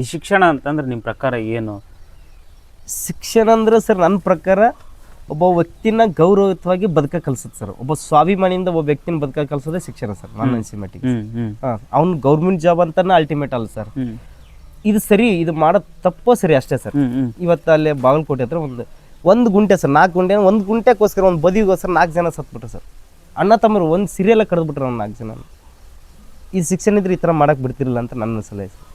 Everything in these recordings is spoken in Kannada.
ಈ ಶಿಕ್ಷಣ ಅಂತಂದ್ರೆ ನಿಮ್ಮ ಪ್ರಕಾರ ಏನು? ಶಿಕ್ಷಣ ಅಂದ್ರೆ ಸರ್ ನನ್ನ ಪ್ರಕಾರ ಒಬ್ಬ ವ್ಯಕ್ತಿನ ಗೌರವಯುತವಾಗಿ ಬದುಕ ಕಲಿಸುತ್ತೆ ಸರ್. ಒಬ್ಬ ಸ್ವಾಭಿಮಾನಿಯಿಂದ ಒಬ್ಬ ವ್ಯಕ್ತಿನ ಬದುಕ ಕಲ್ಸೋದೇ ಶಿಕ್ಷಣ ಸರ್ ನನ್ನ ಅನ್ಸಿಮೆಟಿಕ್ ಅವ್ನು ಗೌರ್ಮೆಂಟ್ ಜಾಬ್ ಅಂತಾನೆ ಅಲ್ಟಿಮೇಟ್ ಅಲ್ಲ ಸರ್. ಇದು ಸರಿ ಇದು ಮಾಡೋದು ತಪ್ಪೋ ಸರಿ ಅಷ್ಟೇ ಸರ್. ಇವತ್ತು ಅಲ್ಲಿ ಬಾಗಲಕೋಟೆ ಹತ್ರ ಒಂದು ಒಂದು ಗುಂಟೆ ಸರ್ ನಾಲ್ಕು ಗುಂಟೆ ಒಂದು ಗುಂಟೆಗೋಸ್ಕರ ಒಂದು ಬದಿಗೋಸ್ಕರ ನಾಲ್ಕು ಜನ ಸತ್ಬಿಟ್ರು ಸರ್. ಅಣ್ಣ ತಮ್ಮರು ಒಂದು ಸಿರಿಯಲ್ಲ ಕಳೆದ್ಬಿಟ್ರು ಒಂದು ನಾಲ್ಕು ಜನ. ಈ ಶಿಕ್ಷಣ ಇದ್ರೆ ಈ ಥರ ಮಾಡಕ್ಕೆ ಬಿಡ್ತಿರಲಿಲ್ಲ ಅಂತ ನನ್ನ ಸಲಹೆ ಸರ್.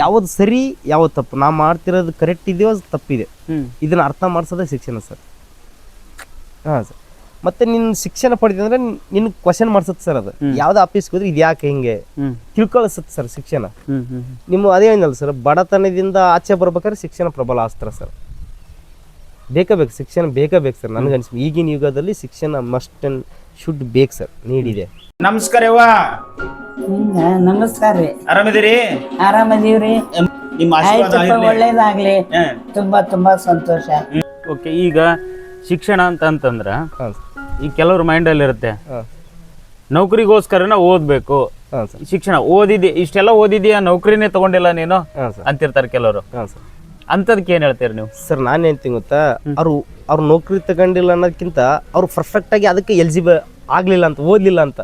ಯಾವ್ದು ಸರಿ ಯಾವ್ದು ತಪ್ಪು. ನಾ ಮಾಡ್ತಿರೋದು ಕರೆಕ್ಟ್ ಇದೆಯೋ ಅದು ತಪ್ಪಿದೆ. ಇದನ್ನ ಅರ್ಥ ಮಾಡಿಸೋದೇ ಶಿಕ್ಷಣ ಸರ್. ಹಾಂ ಸರ್. ಮತ್ತೆ ನಿನ್ನ ಶಿಕ್ಷಣ ಪಡೆದಂದ್ರೆ ನಿನ್ ಕ್ವಶನ್ ಮಾಡ್ಸತ್ ಸರ್ ಅದು. ಯಾವ್ದು ಆಫೀಸ್ ಹೋದ್ರೆ ಇದು ಯಾಕೆ ಹಿಂಗೆ? ತಿಳ್ಕೊಳಿಸತ್ ಸರ್ ಶಿಕ್ಷಣ. ನಿಮ್ಮ ಅದೇ ಏನಲ್ಲ ಸರ್ ಬಡತನದಿಂದ ಆಚೆ ಬರ್ಬೇಕಾದ್ರೆ ಶಿಕ್ಷಣ ಪ್ರಬಲ ಅಸ್ತ್ರ ಸರ್. ಬೇಕೇ ಬೇಕು ಶಿಕ್ಷಣ ಬೇಕೇ ಬೇಕು ಸರ್ ಅನಿಸ್ತು ಈಗಿನ ಯುಗದಲ್ಲಿ ಶಿಕ್ಷಣ ಮಸ್ಟ್ ಅಂಡ್ ಶುಡ್ ಬೇಕು ಸರ್ ನೀಡಿದೆ. ನಮಸ್ಕಾರ ರೀ. ಆರಾಮದಿರಿ ಆರಾಮದೀವ್ರಿ. ನಿಮ್ಮ ಆಶೀರ್ವಾದ ಒಳ್ಳೇದಾಗ್ಲಿ. ಹಾ. ತುಂಬಾ ತುಂಬಾ ಸಂತೋಷ. ಓಕೆ ಈಗ ಶಿಕ್ಷಣ ಅಂತ ಅಂತಂದ್ರ ಹಾಂ. ಈ ಕೆಲವ್ರ ಮೈಂಡಲ್ಲಿ ಇರುತ್ತೆ. ಹಾಂ. ನೌಕರಿಗೋಸ್ಕರನ ಓದ್ಬೇಕು. ಹಾಂ ಸರ್. ಶಿಕ್ಷಣ ಓದಿದ್ಯಾ ಇಷ್ಟೆಲ್ಲ ಓದಿದ್ಯಾ? ನೌಕರಿನೇ ತಗೊಂಡಿಲ್ಲ ನೀನು? ಹಾಂ ಸರ್. ಅಂತಿರ್ತಾರೆ ಕೆಲವರು. ಹಾಂ ಸರ್. ಅಂಥದಕ್ಕೆ ಏನು ಹೇಳ್ತೀರಿ ನೀವು? ಸರ್ ನಾನೇನ್ ಗೊತ್ತಾ? ಅವರು ಅವ್ರು ನೌಕರಿ ತಗೊಂಡಿಲ್ಲ ಅನ್ನೋದಕ್ಕಿಂತ ಅವ್ರು ಪರ್ಫೆಕ್ಟಾಗಿ ಅದಕ್ಕೆ ಎಲಿಜಿಬಲ್ ಆಗಲಿಲ್ಲ ಅಂತ ಓದಲಿಲ್ಲ ಅಂತ.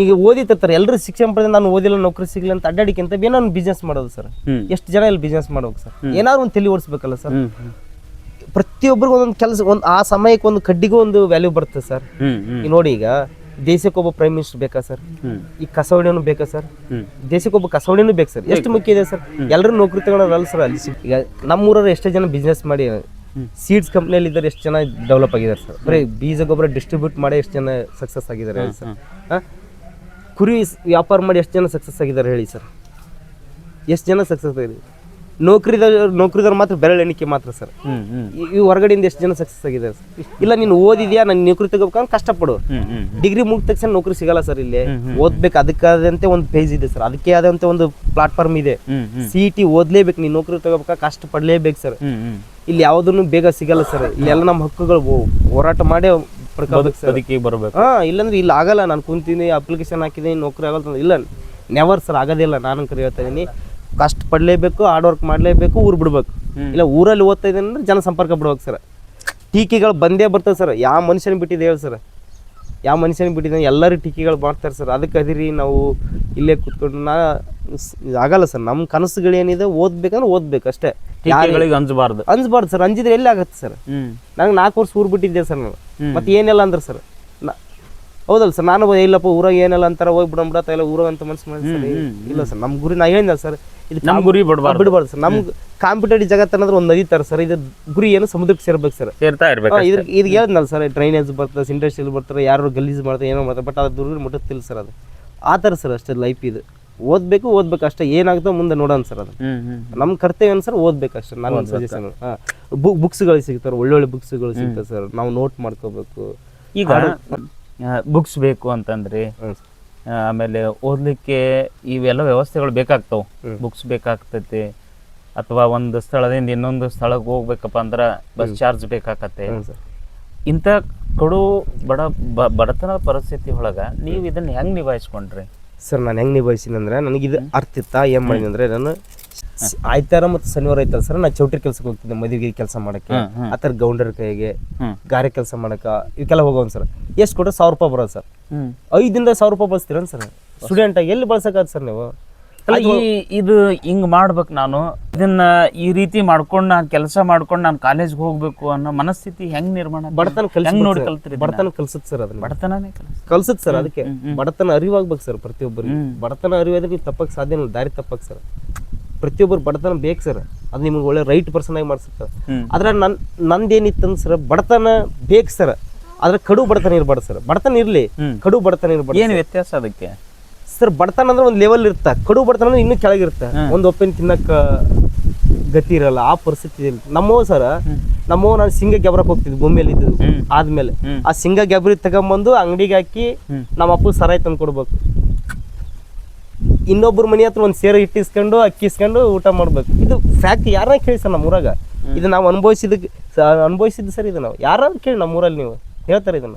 ಈಗ ಓದಿತಿರ್ತಾರೆ ಎಲ್ಲರೂ ಶಿಕ್ಷಣ ಪಡೆದ ನಾನು ಓದಿಲ್ಲ ನೌಕರಿ ಸಿಗ್ಲಿ ಅಂತ ಅಡ್ಡಾಡಿಕ್ಕಿಂತ ಏನೋ ಒಂದು ಬಿಸ್ನೆಸ್ ಮಾಡೋದು ಸರ್. ಎಷ್ಟು ಜನ ಇಲ್ಲಿ ಬಿಸ್ನೆಸ್ ಮಾಡ್ಬೇಕು ಸರ್? ಏನಾದ್ರು ಒಂದು ತಲೆ ಓಡಿಸ್ಬೇಕಲ್ಲ ಸರ್. ಪ್ರತಿಯೊಬ್ಬರಿಗೂ ಒಂದೊಂದು ಕೆಲಸ ಒಂದು ಆ ಸಮಯಕ್ಕೆ ಒಂದು ಕಡ್ಡಿಗೂ ಒಂದು ವ್ಯಾಲ್ಯೂ ಬರುತ್ತೆ ಸರ್. ನೋಡಿ ಈಗ ದೇಶಕ್ಕೊಬ್ಬ ಪ್ರೈಮ್ ಮಿನಿಸ್ಟರ್ ಬೇಕಾ ಸರ್? ಈ ಕಸವಣಿನೂ ಬೇಕಾ ಸರ್? ದೇಶಕ್ಕೊಬ್ಬ ಕಸವಣಿನೂ ಬೇಕು ಸರ್. ಎಷ್ಟು ಮುಖ್ಯ ಇದೆ ಸರ್? ಎಲ್ಲರೂ ನೌಕರಿ ತಗೊಳ್ಳೋರಲ್ಲ ಸರ್ ಅಲ್ಲಿ. ಈಗ ನಮ್ಮೂರವ್ರು ಎಷ್ಟೇ ಜನ ಬಿಸ್ನೆಸ್ ಮಾಡಿ ಸೀಡ್ಸ್ ಕಂಪ್ನಿಯಲ್ಲಿ ಇದ್ದಾರೆ ಎಷ್ಟು ಜನ ಡೆವಲಪ್ ಆಗಿದ್ದಾರೆ ಸರ್ ಬರೀ ಬೀಜ ಗೊಬ್ಬರ ಡಿಸ್ಟ್ರಿಬ್ಯೂಟ್ ಮಾಡಿ ಎಷ್ಟು ಜನ ಸಕ್ಸಸ್ ಆಗಿದ್ದಾರೆ ಹೇಳಿ ಸರ್ ಹಾಂ? ಕುರಿ ವ್ಯಾಪಾರ ಮಾಡಿ ಎಷ್ಟು ಜನ ಸಕ್ಸಸ್ ಆಗಿದ್ದಾರೆ ಹೇಳಿ ಸರ್ ಎಷ್ಟು ಜನ ಸಕ್ಸಸ್ ಆಗಿದೆ ನೌಕರಿದಾರ ನೌಕರಿದಾರ ಮಾತ್ರ ಬೆರಳು ಎಣಿಕೆ ಮಾತ್ರ ಸರ್. ಈ ಹೊರಗಡೆಯಿಂದ ಎಷ್ಟು ಜನ ಸಕ್ಸಸ್ ಆಗಿದ್ದಾರೆ ಸರ್? ಇಲ್ಲ ನೀನು ಓದಿದ್ಯಾ? ನಾನು ನೌಕರಿ ತಗೋಬೇಕಂದ್ರೆ ಕಷ್ಟಪಡು. ಡಿಗ್ರಿ ಮುಗಿದ ತಕ್ಷಣ ನೌಕರಿ ಸಿಗಲ್ಲ ಸರ್ ಇಲ್ಲಿ. ಓದ್ಬೇಕು ಅದಕ್ಕಾದಂತೆ ಒಂದು ಪೇಜ್ ಇದೆ ಸರ್. ಅದಕ್ಕೆ ಆದಂತೆ ಒಂದು ಪ್ಲಾಟ್ಫಾರ್ಮ್ ಇದೆ. ಸಿ ಟಿ ಓದ್ಲೇಬೇಕು ನೀನು ನೌಕರಿ ತಗೋಬೇಕಾ? ಕಷ್ಟ ಪಡ್ಲೇಬೇಕು ಸರ್ ಇಲ್ಲಿ ಯಾವುದನ್ನು ಬೇಗ ಸಿಗಲ್ಲ ಸರ್. ಇಲ್ಲೆಲ್ಲ ನಮ್ಮ ಹಕ್ಕುಗಳು ಹೋರಾಟ ಮಾಡಿ ಬರಬೇಕು. ಹಾ ಇಲ್ಲಾಂದ್ರೆ ಇಲ್ಲಿ ಆಗಲ್ಲ. ನಾನು ಕುಂತೀನಿ ಅಪ್ಲಿಕೇಶನ್ ಹಾಕಿದೀನಿ ನೌಕರಿ ಆಗಲ್ಲ ಇಲ್ಲ ನೆವರ್ ಸರ್ ಆಗೋದಿಲ್ಲ ನಾನು ಕರೆ ಹೇಳ್ತಾ ಇದೀನಿ ಕಷ್ಟ ಪಡಲೇಬೇಕು ಹಾರ್ಡ್ ವರ್ಕ್ ಮಾಡಲೇಬೇಕು ಊರು ಬಿಡ್ಬೇಕು. ಇಲ್ಲ ಊರಲ್ಲಿ ಓದ್ತಾ ಇದ್ದೀನಿ ಅಂದ್ರೆ ಜನ ಸಂಪರ್ಕ ಬಿಡ್ಬೇಕು ಸರ್. ಟೀಕೆಗಳು ಬಂದೇ ಬರ್ತವೆ ಸರ್. ಯಾವ ಮನುಷ್ಯನ ಬಿಟ್ಟಿದೆ ಹೇಳಿ ಸರ್. ಯಾವ ಮನುಷ್ಯನ ಬಿಟ್ಟಿದ್ದಾನೆ ಎಲ್ಲರೂ ಟೀಕೆಗಳು ಮಾಡ್ತಾರೆ ಸರ್. ಅದಕ್ಕೆ ಅದಿರಿ ನಾವು ಇಲ್ಲೇ ಕೂತ್ಕೊಂಡು ನಾ ಆಗಲ್ಲ ಸರ್. ನಮ್ಮ ಕನಸುಗಳೇನಿದೆ ಓದ್ಬೇಕಂದ್ರೆ ಓದ್ಬೇಕು ಅಷ್ಟೇ. ಯಾರುಗಳಿಗೆ ಅಂಜಬಾರ್ದು ಅಂಜಬಾರ್ದು ಸರ್. ಅಂಜಿದ್ರೆ ಎಲ್ಲಿ ಆಗತ್ತೆ ಸರ್? ನಂಗೆ ನಾಲ್ಕು ವರ್ಷ ಊರು ಬಿಟ್ಟಿದ್ದೆ ಸರ್ ನಾನು. ಮತ್ತೆ ಏನೆಲ್ಲ ಅಂದ್ರೆ ಸರ್? ಹೌದಲ್ಲ ಸರ್. ನಾನು ಇಲ್ಲಪ್ಪ ಊರಾಗ ಏನಿಲ್ಲ ಅಂತಾರೆ ಹೋಗಿ ಬಿಡಂಬಿಡತ್ತ ಇಲ್ಲ ಊರಾಗ ಅಂತ ಮನ್ಸು ಮಾಡಿ ಸರ್. ಇಲ್ಲ ಸರ್. ನಮ್ಮ ಗುರಿ ನಾ ಹೇಳಿದ ಸರ್. ಇದು ನಮ್ ಗುರಿ ಬಿಡಬಾರ್ದು. ಬಿಡಬಾರ್ದು ಸರ್. ನಮ್ಗೆ ಕಾಂಪಿಟೇಟಿವ್ ಜಗತ್ತು ಅನ್ನೋದ್ರ ಒಂದು ನದಿ ತರ ಸರ್. ಇದು ಗುರಿ ಏನು ಸಮುದ್ರಕ್ಕೆ ಸೇರ್ಬೇಕು ಸರ್. ಸೇರ್ತಾ ಇರ್ಬೇಕು ಇದ್ರ ಇದು ಹೇಳಿದ್ನಲ್ಲ ಸರ್ ಡ್ರೈನೇಜ್ ಬರ್ತದೆ ಇಂಡಸ್ಟ್ರಿಯಲ್ ಬರ್ತಾರೆ ಯಾರು ಗಲೀಜು ಮಾಡ್ತಾರೆ ಏನೋ ಮಾಡ್ತಾರೆ ಬಟ್ ಅದು ದುರ್ಗ ಮುಟ್ಟುತ್ತಿಲ್ಲ ಸರ್ ಅದು. ಆ ಥರ ಸರ್ ಅಷ್ಟೇ ಲೈಫ್ ಇದು. ಓದ್ಬೇಕು ಓದ್ಬೇಕು ಅಷ್ಟೇ. ಏನಾಗುತ್ತೋ ಮುಂದೆ ನೋಡೋಣ ಸರ್ ಅದು. ನಮ್ಮ ಕರ್ತವ್ಯ ಸರ್ ಓದ್ಬೇಕು ಅಷ್ಟೇ. ನನ್ನ ಸಜೆಷನ್ ಬುಕ್ ಬುಕ್ಸ್ಗಳು ಸಿಗ್ತಾರೆ ಒಳ್ಳೊಳ್ಳೆ ಬುಕ್ಸ್ಗಳು ಸಿಗ್ತವೆ ಸರ್. ನಾವು ನೋಟ್ ಮಾಡ್ಕೋಬೇಕು. ಈಗ ಬುಕ್ಸ್ ಬೇಕು ಅಂತಂದ್ರೆ ಆಮೇಲೆ ಓದಲಿಕ್ಕೆ ಇವೆಲ್ಲ ವ್ಯವಸ್ಥೆಗಳು ಬೇಕಾಗ್ತವೆ. ಬುಕ್ಸ್ ಬೇಕಾಗ್ತೈತಿ. ಅಥವಾ ಒಂದು ಸ್ಥಳದಿಂದ ಇನ್ನೊಂದು ಸ್ಥಳಕ್ಕೆ ಹೋಗ್ಬೇಕಪ್ಪ ಅಂದ್ರೆ ಬಸ್ ಚಾರ್ಜ್ ಬೇಕಾಗತ್ತೆ ಇಂಥ ಕಡು ಬಡ ಬ- ಬಡತನ ಪರಿಸ್ಥಿತಿ ಒಳಗೆ ನೀವು ಇದನ್ನು ಹೆಂಗೆ ನಿಭಾಯಿಸ್ಕೊಂಡ್ರಿ? ಸರ್ ನಾನು ಹೆಂಗೆ ನಿಭಾಯಿಸಿನಂದ್ರೆ ನನಗೆ ಇದು ಅರ್ಥ ಇತ್ತಾ? ಏನು ಮಾಡಿದೆ ಅಂದ್ರೆ ನಾನು ಆಯ್ತಾರ ಮತ್ತು ಶನಿವಾರ ಐತಲ್ಲ ಸರ್ ನಾ ಚೌಟ್ರಿ ಕೆಲ್ಸಕ್ಕೆ ಹೋಗ್ತಿದ್ದೆ ಮದುವೆಗೆ ಕೆಲಸ ಮಾಡಕ್ಕೆ. ಆ ಥರ ಗೌಂಡರ್ ಕೈಗೆ ಗಾರೆ ಕೆಲಸ ಮಾಡಕ್ಕ ಇವಕ್ಕೆಲ್ಲ ಹೋಗೋನ್ ಸರ್. ಎಷ್ಟು ಕೊಟ್ಟರೆ ಸಾವಿರ ರೂಪಾಯಿ ಬರೋದು ಸರ್. ಐದಿಂದ ಸಾವಿರ ರೂಪಾಯಿ ಬಳಸ್ತೀರ ಸರ್? ಸ್ಟೂಡೆಂಟಾಗಿ ಎಲ್ಲಿ ಬಳಸಕ್ಕಾಗ ಸರ್ ನೀವು? ಈ ಇದು ಹಿಂಗ್ ಮಾಡ್ಬೇಕು ನಾನು. ಇದನ್ನ ಈ ರೀತಿ ಮಾಡ್ಕೊಂಡು ನಾನು ಕೆಲಸ ಮಾಡ್ಕೊಂಡು ನಾನು ಕಾಲೇಜ್ಗೆ ಹೋಗ್ಬೇಕು ಅನ್ನೋ ಮನಸ್ಥಿತಿ ಹೆಂಗ್ ನಿರ್ಮಾಣ? ಬಡತನ ಹೆಂಗ್ ನೋಡಿ ಕಲ್ಸಿ ಕಲ್ತ್ರಿ ಬಡತನ ಕಲ್ಸತ್ ಸರ್ ಅದನ್ನ. ಬಡತನನೇ ಕಲ್ಸತ್ ಕಲ್ಸುತ್ತೆ ಸರ್ ಅದಕ್ಕೆ. ಬಡತನ ಅರಿವಾಗ್ಬೇಕು ಸರ್ ಪ್ರತಿಯೊಬ್ಬರಿಗೆ. ಬಡತನ ಅರಿವಾದ್ರೆ ತಪ್ಪಕ್ ಸಾಧ್ಯ ಇಲ್ಲ ದಾರಿ ತಪ್ಪಕ್ ಸರ್. ಪ್ರತಿಯೊಬ್ಬರು ಬಡತನ ಬೇಕು ಸರ್. ಅದು ನಿಮ್ಗೆ ಒಳ್ಳೆ ರೈಟ್ ಪರ್ಸನ್ ಆಗಿ ಮಾಡಿಸುತ್ತೆ. ಅದ್ರ ಆದ್ರೆ ನನ್ ನಂದೇನಿತ್ತಂದ್ ಸರ್ ಬಡತನ ಬೇಕು ಸರ್. ಆದ್ರೆ ಕಡು ಬಡತನ ಇರಬಾರ್ದು ಸರ್. ಬಡತನ ಇರಲಿ. ಕಡು ಬಡತನ ಇರಬಾರ್ದು ಏನು ವ್ಯತ್ಯಾಸ ಅದಕ್ಕೆ? ಸರ್ ಬಡತನ ಅಂದ್ರೆ ಒಂದು ಲೆವೆಲ್ ಇರುತ್ತೆ. ಕಡು ಬಡತನ ಅಂದ್ರೆ ಇನ್ನೂ ಕೆಳಗಿರುತ್ತೆ. ಒಂದು ಒಪ್ಪಿನ ತಿನ್ನಕ್ಕ ಗತಿ ಇರಲ್ಲ. ಆ ಪರಿಸ್ಥಿತಿ ಇಲ್ಲ ನಮ್ಮವ್ ಸರ ನಮ್ಮವ್ ನಾನು ಸಿಂಗ ಗ್ಯಾಬ್ರಕ್ ಹೋಗ್ತಿದ್ವಿ ಭೂಮಿಯಲ್ಲಿ ಇದ್ದು ಆದ್ಮೇಲೆ. ಆ ಸಿಂಗ ಗೆಬ್ರಿ ತಗೊಂಬಂದು ಅಂಗಡಿಗೆ ಹಾಕಿ ನಮ್ಮ ಅಪ್ಪ ಸರಾಯ್ ತಂದು ಕೊಡ್ಬೇಕು ಇನ್ನೊಬ್ಬರ ಮನೆ ಹತ್ರ ಒಂದು ಸೇರು ಇಟ್ಟಿಸ್ಕೊಂಡು ಅಕ್ಕಿ ಇಸ್ಕೊಂಡು ಊಟ ಮಾಡ್ಬೇಕು. ಇದು ಫ್ಯಾಕ್ಟ್ ಯಾರನ್ನ ಕೇಳಿ ಸರ್ ನಮ್ಮ ಊರಾಗ? ಇದು ನಾವು ಅನುಭವಿಸಿದ ಅನುಭವಿಸಿದ್ದು ಸರ್ ಇದು ನಾವು. ಯಾರು ಕೇಳಿ ನಮ್ಮ ಊರಲ್ಲಿ ನೀವು? ಹೇಳ್ತಾರೆ ಇದನ್ನ.